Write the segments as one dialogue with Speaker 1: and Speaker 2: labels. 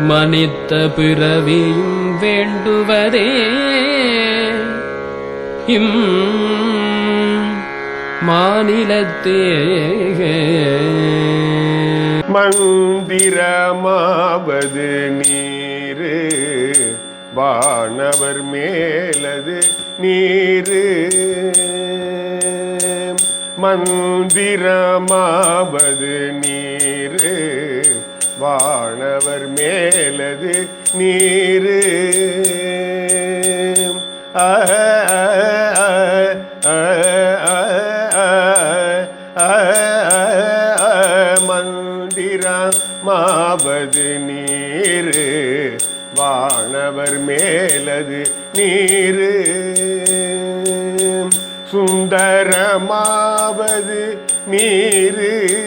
Speaker 1: மனித்த பிறவியும் வேண்டுவதே. இம் மாநிலத்தே
Speaker 2: மந்திரமாவது நீரு வானவர் மேலது நீரு. மந்திரமாவது நீர் வானவர் மேலது நீரு. ஆ மந்திரமாவது நீரு. வானவர் மேலது நீரு. சுந்தரமாவது நீரு.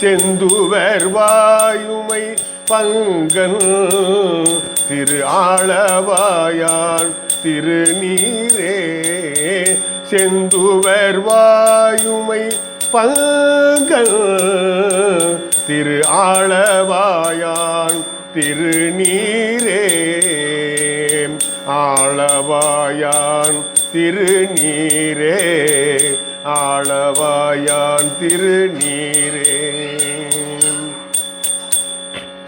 Speaker 2: செந்துவர் வாயுமை பங்கன். திரு ஆளவாயான் திருநீரே செந்துவர் வாயுமை பங்கன். திரு ஆளவாயான் திருநீரே ஆளவாயான் திருநீரே ஆளவாயான் திருநீரே.